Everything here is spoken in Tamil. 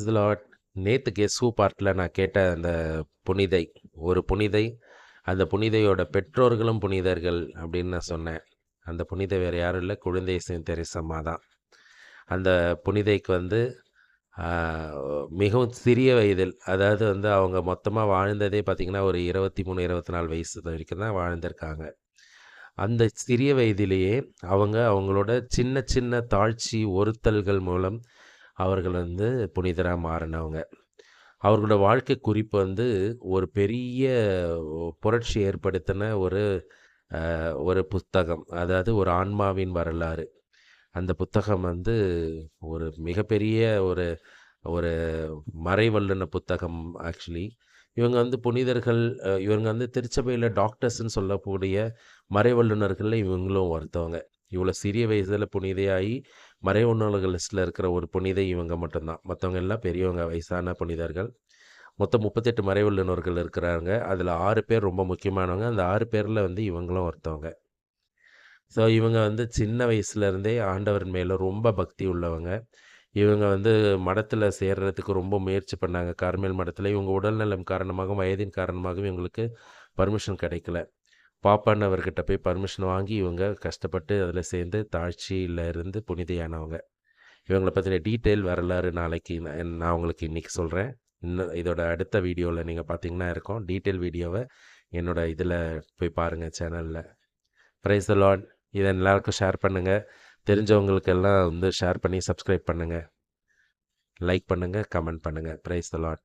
இதில் நேற்று கெஸ்ஸூ பார்ட்டில் நான் கேட்ட அந்த புனிதை ஒரு புனிதை அந்த புனிதையோட பெற்றோர்களும் புனிதர்கள் அப்படின்னு நான் சொன்னேன். அந்த புனிதை வேறு யாரும் இல்லை குழந்தை தெரிசம்மா தான். அந்த புனிதைக்கு வந்து மிகவும் சிறிய வயதில் அதாவது வந்து அவங்க மொத்தமாக வாழ்ந்ததே பார்த்திங்கன்னா ஒரு இருபத்தி மூணு இருபத்தி நாலு வயசு வரைக்கும் தான் வாழ்ந்திருக்காங்க. அந்த சிறிய வயதிலேயே அவங்க அவங்களோட சின்ன சின்ன தாழ்ச்சி ஒருத்தல்கள் மூலம் அவர்கள் வந்து புனிதராக மாறினவங்க. அவர்களோட வாழ்க்கை குறிப்பு வந்து ஒரு பெரிய புரட்சி ஏற்படுத்தின ஒரு ஒரு புத்தகம். அதாவது ஒரு ஆன்மாவின் வரலாறு. அந்த புத்தகம் வந்து ஒரு மிகப்பெரிய ஒரு ஒரு மறைவல்லுன புத்தகம் ஆக்சுவலி இவங்க வந்து புனிதர்கள் இவங்க வந்து திருச்சபையில் டாக்டர்ஸ்ன்னு சொல்லக்கூடிய மறைவல்லுநர்களில் இவங்களும் ஒருத்தவங்க. இவ்வளோ சிறிய வயசில் புனிதையாகி மறைவுணர்கள் லிஸ்ட்டில் இருக்கிற ஒரு புனிதை இவங்க மட்டும்தான். மற்றவங்க எல்லாம் பெரியவங்க வயசான புனிதர்கள். மொத்தம் முப்பத்தெட்டு மறைவுள்ளனர்கள் இருக்கிறாங்க. அதில் ஆறு பேர் ரொம்ப முக்கியமானவங்க. அந்த ஆறு பேரில் வந்து இவங்களும் ஒருத்தவங்க. ஸோ இவங்க வந்து சின்ன வயசுலேருந்தே ஆண்டவர் மேலே ரொம்ப பக்தி உள்ளவங்க. இவங்க வந்து மடத்தில் சேர்றதுக்கு ரொம்ப முயற்சி பண்ணாங்க. கார்மேல் மடத்தில் இவங்க உடல்நலம் காரணமாகவும் வயதின் காரணமாகவும் இவங்களுக்கு பர்மிஷன் கிடைக்கல. பாப்பானவர்கிட்ட போய் பர்மிஷன் வாங்கி இவங்க கஷ்டப்பட்டு அதில் சேர்ந்து தாழ்ச்சியில் இருந்து புனிதையானவங்க. இவங்களை பற்றின டீட்டெயில் வரலாறு நாளைக்கு நான் உங்களுக்கு இன்றைக்கி சொல்கிறேன் இன்னும் இதோட அடுத்த வீடியோவில் நீங்கள் பார்த்தீங்கன்னா இருக்கும். டீட்டெயில் வீடியோவை என்னோடய இதில் போய் பாருங்கள் சேனலில் ப்ரைஸ் லாட் இதை எல்லாருக்கும் ஷேர் பண்ணுங்கள் தெரிஞ்சவங்களுக்கெல்லாம் வந்து ஷேர் பண்ணி சப்ஸ்கிரைப் பண்ணுங்கள் லைக் பண்ணுங்கள் கமெண்ட் பண்ணுங்கள் ப்ரைஸ் லாட்